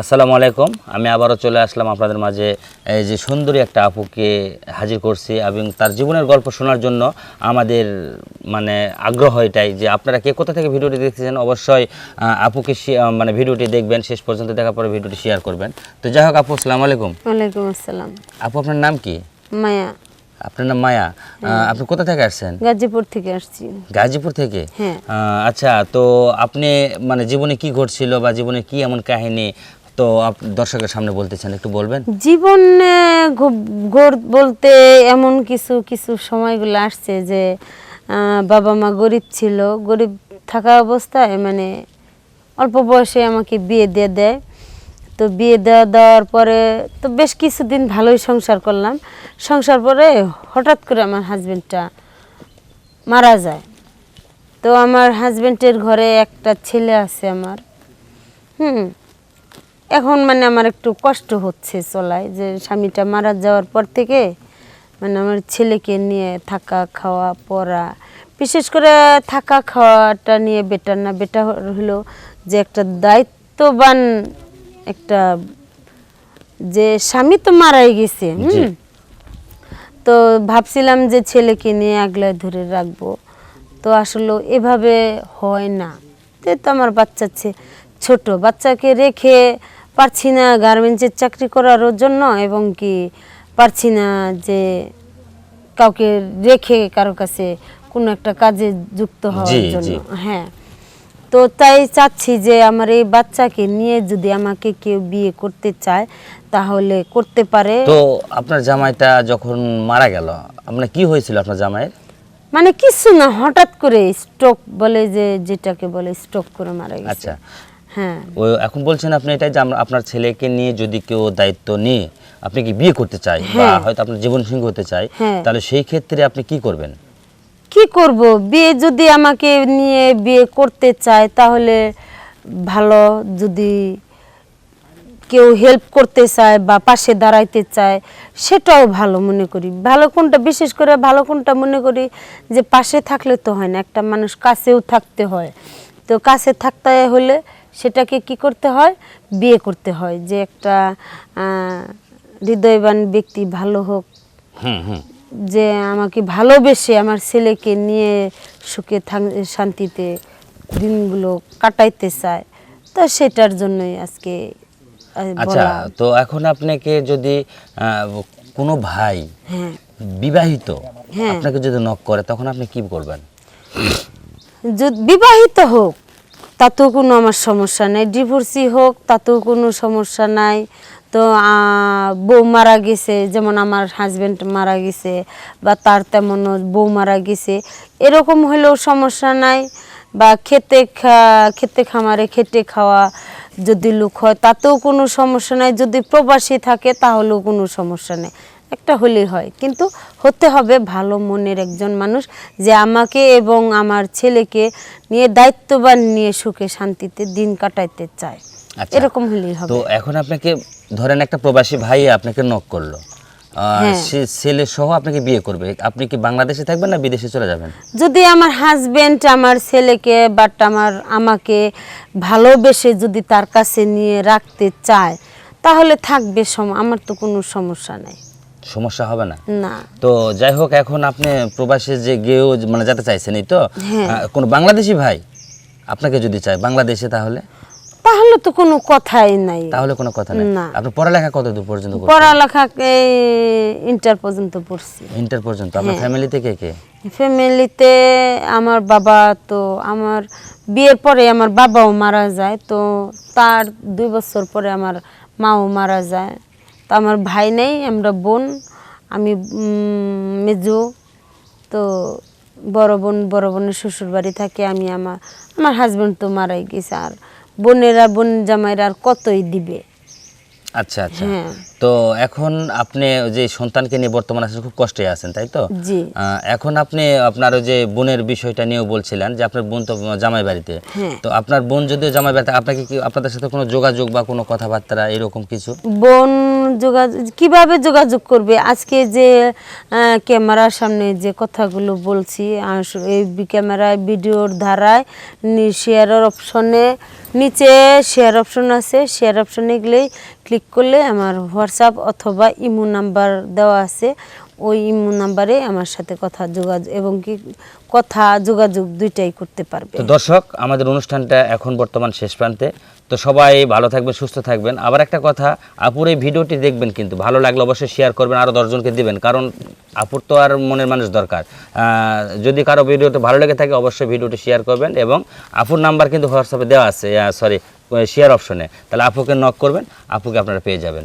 আসসালামু আলাইকুম। আমি আবারও চলে আসলাম আপনাদের মাঝে। এই যে সুন্দরী একটা আপুকে হাজির করছি এবং তার জীবনের গল্প শোনার জন্য আমাদের মানে আগ্রহ এটাই যে আপনারা কে কোথা থেকে ভিডিওটি দেখতেছেন অবশ্যই আপুকে মানে ভিডিওটি দেখবেন শেষ পর্যন্ত দেখার পরে ভিডিওটি শেয়ার করবেন। তো যাই হোক আপু আসসালামু আলাইকুম। ওয়ালাইকুম আসসালাম। আপু আপনার নাম কি? মায়া। আপনার নাম মায়া। আপনি কোথা থেকে আসছেন? গাজীপুর থেকে আসছি। গাজীপুর থেকে? হ্যাঁ। আচ্ছা তো আপনি মানে জীবনে কি ঘটছিল বা জীবনে কি এমন কাহিনী তো দর্শকের সামনে বলতেছেন, একটু বলবেন? জীবনে বলতে এমন কিছু কিছু সময়গুলো আসছে যে বাবা মা গরিব ছিল, গরিব থাকা অবস্থায় মানে অল্প বয়সে আমাকে বিয়ে দিয়ে দেয়। তো বিয়ে দেওয়া, দেওয়ার পরে তো বেশ কিছুদিন ভালোই সংসার করলাম। সংসার পরে হঠাৎ করে আমার হাজবেন্ডটা মারা যায়। তো আমার হাজবেন্ডের ঘরে একটা ছেলে আছে আমার। হুম এখন মানে আমার একটু কষ্ট হচ্ছে চলায় যে স্বামীটা মারা যাওয়ার পর থেকে মানে আমার ছেলেকে নিয়ে থাকা খাওয়া পড়া বিশেষ করে থাকা খাওয়াটা নিয়ে বেটার না। বেটা হলো যে একটা দায়িত্ববান একটা যে স্বামী তো মারাই গেছে হুম? তো ভাবছিলাম যে ছেলেকে নিয়ে আগলায় ধরে রাখব। তো আসলে এভাবে হয় না। তো তো আমার বাচ্চা ছোট বাচ্চাকে রেখে পারছি না গার্মেন্টসের চাকরি করার জন্য এবং কি পারছি না যে কাউকে রেখে কারও কাছে কোনো একটা কাজে যুক্ত হওয়ার জন্য। হ্যাঁ। তো তাই চাচ্ছি যে আমার এই বাচ্চাকে নিয়ে যদি আমাকে কেউ বিয়ে করতে চায় তাহলে করতে পারে। তো আপনার জামাইটা যখন মারা গেল আপনার কি হয়েছিল আপনার জামাইয়ের? মানে কিছু না হঠাৎ করে স্ট্রোক বলে যে যেটাকে বলে স্ট্রোক করে মারা গেছে। আচ্ছা। হ্যাঁ। ও এখন বলছেন আপনি এটাই যে আপনার ছেলেকে নিয়ে যদি কেউ দায়িত্ব নিয়ে আপনি কি বিয়ে করতে চাই বা হ্যাঁ। হয়তো আপনার জীবন সঙ্গী হতে চাই হ্যাঁ। তাহলে সেই ক্ষেত্রে আপনি কি করবেন? কি করব? বিয়ে যদি আমাকে নিয়ে বিয়ে করতে চায় তাহলে ভালো যদি কেউ হেল্প করতে চায় বা পাশে দাঁড়াইতে চায় সেটাও ভালো মনে করি। ভালো কোনটা বিশেষ করে ভালো কোনটা মনে করি যে পাশে থাকলে তো হয় না একটা মানুষ কাছেও থাকতে হয়। তো কাছে থাকতে হলে সেটাকে কি করতে হয়? বিয়ে করতে হয়। যে একটা হৃদয়বান ব্যক্তি ভালো হোক যে আমাকে ভালোবেসে আমার ছেলেকে নিয়ে সুখে শান্তিতে দিনগুলো কাটাইতে চায় তো সেটার জন্যই আজকে আচ্ছা তো এখন আপনাকে যদি কোনো ভাই হ্যাঁ। বিবাহিত হ্যাঁ। আপনাকে যদি নক করে তখন আপনি কি করবেন? বিবাহিত হোক তাতেও কোনো আমার সমস্যা নাই। ডিভোর্সি হোক তাতেও কোনো সমস্যা নাই। তো বউ মারা গেছে, যেমন আমার হাজব্যান্ড মারা গেছে বা তার তেমন বউ মারা গেছে, এরকম হলেও সমস্যা নাই। বা খেতে খেতে খামারে খেটে খাওয়া যদি লোক হয় তাতেও কোনো সমস্যা নাই। যদি প্রবাসী থাকে তাহলেও কোনো সমস্যা নেই। একটা হলেই হয়। কিন্তু হতে হবে ভালো মনের একজন মানুষ যে আমাকে এবং আমার ছেলেকে নিয়ে দায়িত্ববান নিয়ে সুখে শান্তিতে দিন কাটাইতে চায়। আচ্ছা। এরকম হলেই হবে। তো এখন আপনাকে ধরেন একটা প্রবাসী ভাই আপনাকে নক করল। সে ছেলে সহ আপনাকে বিয়ে করবে। আপনি কি বাংলাদেশে থাকবেন না বিদেশে চলে যাবেন? যদি আমার হাজবেন্ড আমার ছেলেকে বাট আমার আমাকে ভালোবেসে যদি তার কাছে নিয়ে রাখতে চায় তাহলে থাকবে আমার তো কোনো সমস্যা নাই। সমস্যা হবে না? না। তো যাই হোক এখন আপনি প্রবাসে যে গিয়েও মানে যেতে চাইছেন এই তো হ্যাঁ। কোনো বাংলাদেশি ভাই আপনাকে যদি চায় বাংলাদেশে তাহলে? তাহলে তো কোনো কথাই নাই। তাহলে কোনো কথা নেই। আপনি পড়ালেখা কত দূর পর্যন্ত করছেন? পড়ালেখা ইন্টার পর্যন্ত পড়ছি। ইন্টার পর্যন্ত। আপনার। ফ্যামিলিতে কে কে? ফ্যামিলিতে আমার বাবা তো আমার বিয়ের পরে আমার বাবাও মারা যায় তো তার দুই বছর পরে আমার মাও মারা যায়। তো আমার ভাই নেই আমরা বোন আমি মেজো। তো বড় বোন বড় বোনের শ্বশুর বাড়ি থাকে আমি আমার আমার হাজবেন্ড তো মারাই গেছে। আর বোনেরা বোন জামাইরা আর কতই দিবে? আচ্ছা আচ্ছা। হ্যাঁ। তো এখন আপনি যে সন্তানকে নিয়ে বর্তমানে আসলে খুব কষ্টে আছেন তাই তো? জি। এখন আপনি আপনার ওই যে বোনের বিষয়টা নিয়েও বলছিলেন যে আপনার বোন তো জামাই বাড়িতে। হ্যাঁ। তো আপনার বোন যদিও জামাই বাড়িতে আপনাকে কি আপনাদের সাথে কোনো যোগাযোগ বা কোনো কথাবার্তা এরকম কিছু? বোন যোগাযোগ কীভাবে যোগাযোগ করবে? আজকে যে ক্যামেরার সামনে যে কথাগুলো বলছি এই ক্যামেরায় ভিডিওর ধারায় শেয়ারের অপশনে নিচে শেয়ার অপশন আছে শেয়ার অপশনে গেলেই ক্লিক করলে আমার হোয়াটসঅ্যাপ অথবা ইমো নাম্বার দেওয়া আছে। ওই ইমো নাম্বারে আমার সাথে কথা যোগাযোগ এবং কি কথা যোগাযোগ দুইটাই করতে পারবে। তো দর্শক, আমাদের অনুষ্ঠানটা এখন বর্তমান শেষ প্রান্তে। তো সবাই ভালো থাকবেন, সুস্থ থাকবেন। আবার একটা কথা, আপুর এই ভিডিওটি দেখবেন কিন্তু, ভালো লাগলে অবশ্যই শেয়ার করবেন আরও দশজনকে দিবেন। কারণ আপুর তো আর মনের মানুষ দরকার। যদি কারও ভিডিওতে ভালো লেগে থাকে, অবশ্যই ভিডিওটি শেয়ার করবেন, এবং আপুর নাম্বার কিন্তু হোয়াটসঅ্যাপে দেওয়া আছে সরি শেয়ার অপশনে তাহলে আপুকে নক করবেন, আপুকে আপনারা পেয়ে যাবেন।